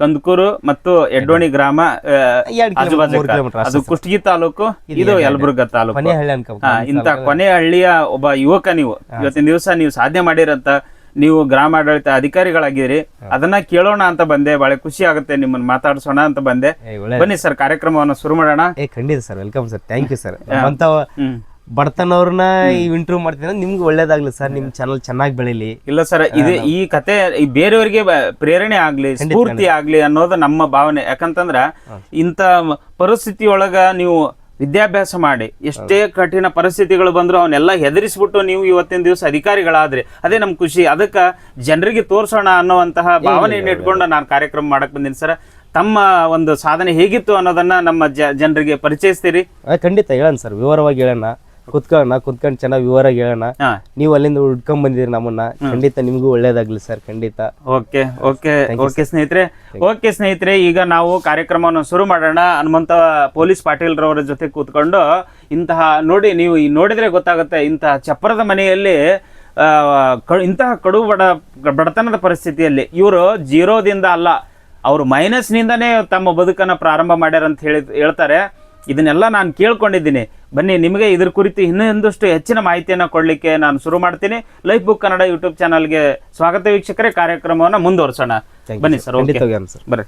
ಕಂದಕೂರು ಮತ್ತು ಎಡ್ಡೋಣಿ ಗ್ರಾಮ ಆಜುಬಾಜು ಅದು ಕುಷ್ಟಗಿ ತಾಲೂಕು ಇದು ಯಲಬುರ್ಗ ತಾಲೂಕು. ಇಂತ ಕೊನೆ ಹಳ್ಳಿಯ ಒಬ್ಬ ಯುವಕ ನೀವು. ಇವತ್ತಿನ ದಿವಸ ನೀವು ಸಾಧನೆ ಮಾಡಿರಂತ ನೀವು ಗ್ರಾಮಾಡಳಿತ ಅಧಿಕಾರಿಗಳಾಗಿರಿ ಅದನ್ನ ಕೇಳೋಣ ಅಂತ ಬಂದೆ. ಬಹಳ ಖುಷಿ ಆಗುತ್ತೆ ನಿಮ್ಮನ್ನ ಮಾತಾಡ್ಸೋಣ ಅಂತ ಬಂದೆ. ಬನ್ನಿ ಸರ್ ಕಾರ್ಯಕ್ರಮವನ್ನು ಶುರು ಮಾಡೋಣ. ಖಂಡಿತ sir. Welcome sir. Thank you sir. ಅಂತ ಬಡತನವ್ರನ್ನ ಈ ಇಂಟರ್ವ್ಯೂ ಮಾಡ್ತೀನಿ ನಿಮ್ಗೆ ಒಳ್ಳೇದಾಗ್ಲಿ ಸರ್ ನಿಮ್ ಚಾನಲ್ ಚೆನ್ನಾಗಿ ಬೆಳೀಲಿ. ಇಲ್ಲ ಸರ್ ಇದು ಈ ಕತೆ ಈ ಬೇರೆಯವರಿಗೆ ಪ್ರೇರಣೆ ಆಗ್ಲಿ ಸ್ಫೂರ್ತಿ ಆಗ್ಲಿ ಅನ್ನೋದು ನಮ್ಮ ಭಾವನೆ. ಯಾಕಂತಂದ್ರ ಇಂಥ ಪರಿಸ್ಥಿತಿ ಒಳಗ ನೀವು ವಿದ್ಯಾಭ್ಯಾಸ ಮಾಡಿ ಎಷ್ಟೇ ಕಠಿಣ ಪರಿಸ್ಥಿತಿಗಳು ಬಂದ್ರು ಅವನ್ನೆಲ್ಲ ಹೆದರಿಸ್ಬಿಟ್ಟು ನೀವು ಇವತ್ತಿನ ದಿವಸ ಅಧಿಕಾರಿಗಳಾದ್ರಿ. ಅದೇ ನಮ್ ಖುಷಿ. ಅದಕ್ಕ ಜನರಿಗೆ ತೋರ್ಸೋಣ ಅನ್ನುವಂತಹ ಭಾವನೆಯನ್ನು ಇಟ್ಕೊಂಡು ನಾನು ಕಾರ್ಯಕ್ರಮ ಮಾಡಕ್ ಬಂದೀನಿ ಸರ್ ತಮ್ಮ ಒಂದು ಸಾಧನೆ ಹೇಗಿತ್ತು ಅನ್ನೋದನ್ನ ನಮ್ಮ ಜನರಿಗೆ ಪರಿಚಯಿಸ್ತೀರಿ? ಖಂಡಿತ ಹೇಳೋಣ ಸರ್ ವಿವರವಾಗಿ ಹೇಳೋಣ ಕುತ್ಕೊಳ್ಳೋಣ ಕುತ್ಕೊಂಡು ಚೆನ್ನಾಗಿ ವಿವರವಾಗಿ ಹೇಳೋಣ. ನೀವು ಅಲ್ಲಿಂದ ಹುಡ್ಕೊಂಡ್ ಬಂದಿರಿ ನಮ್ಮನ್ನ. ಖಂಡಿತ ನಿಮಗೂ ಒಳ್ಳೇದಾಗ್ಲಿ ಸರ್ ಖಂಡಿತ. ಓಕೆ ಓಕೆ ಓಕೆ ಸ್ನೇಹಿತರೆ. ಓಕೆ ಸ್ನೇಹಿತರೆ ಈಗ ನಾವು ಕಾರ್ಯಕ್ರಮವನ್ನು ಶುರು ಮಾಡೋಣ. ಹನುಮಂತ ಪೊಲೀಸ್ ಪಾಟೀಲ್ ರವರ ಜೊತೆ ಕೂತ್ಕೊಂಡು ಇಂತಹ ನೋಡಿ ನೀವು ನೋಡಿದ್ರೆ ಗೊತ್ತಾಗುತ್ತೆ ಇಂತಹ ಚಪ್ಪರದ ಮನೆಯಲ್ಲಿ ಇಂತಹ ಕಡು ಬಡ ಬಡತನದ ಪರಿಸ್ಥಿತಿಯಲ್ಲಿ ಇವರು ಜೀರೋದಿಂದ ಅಲ್ಲ ಅವರು ಮೈನಸ್ನಿಂದನೇ ತಮ್ಮ ಬದುಕನ್ನು ಪ್ರಾರಂಭ ಮಾಡ್ಯಾರಂತ ಹೇಳಿ ಹೇಳ್ತಾರೆ. ಇದನ್ನೆಲ್ಲ ನಾನು ಕೇಳ್ಕೊಂಡಿದ್ದೀನಿ. ಬನ್ನಿ ನಿಮಗೆ ಇದ್ರ ಕುರಿತು ಇನ್ನೊಂದಷ್ಟು ಹೆಚ್ಚಿನ ಮಾಹಿತಿಯನ್ನು ಕೊಡಲಿಕ್ಕೆ ನಾನು ಶುರು ಮಾಡ್ತೀನಿ. ಲೈಫ್ ಬುಕ್ ಕನ್ನಡ ಯೂಟ್ಯೂಬ್ ಚಾನಲ್ಗೆ ಸ್ವಾಗತ ವೀಕ್ಷಕರೇ. ಕಾರ್ಯಕ್ರಮವನ್ನು ಮುಂದುವರ್ಸೋಣ. ಬನ್ನಿ ಸರ್ ಬರ್ರಿ.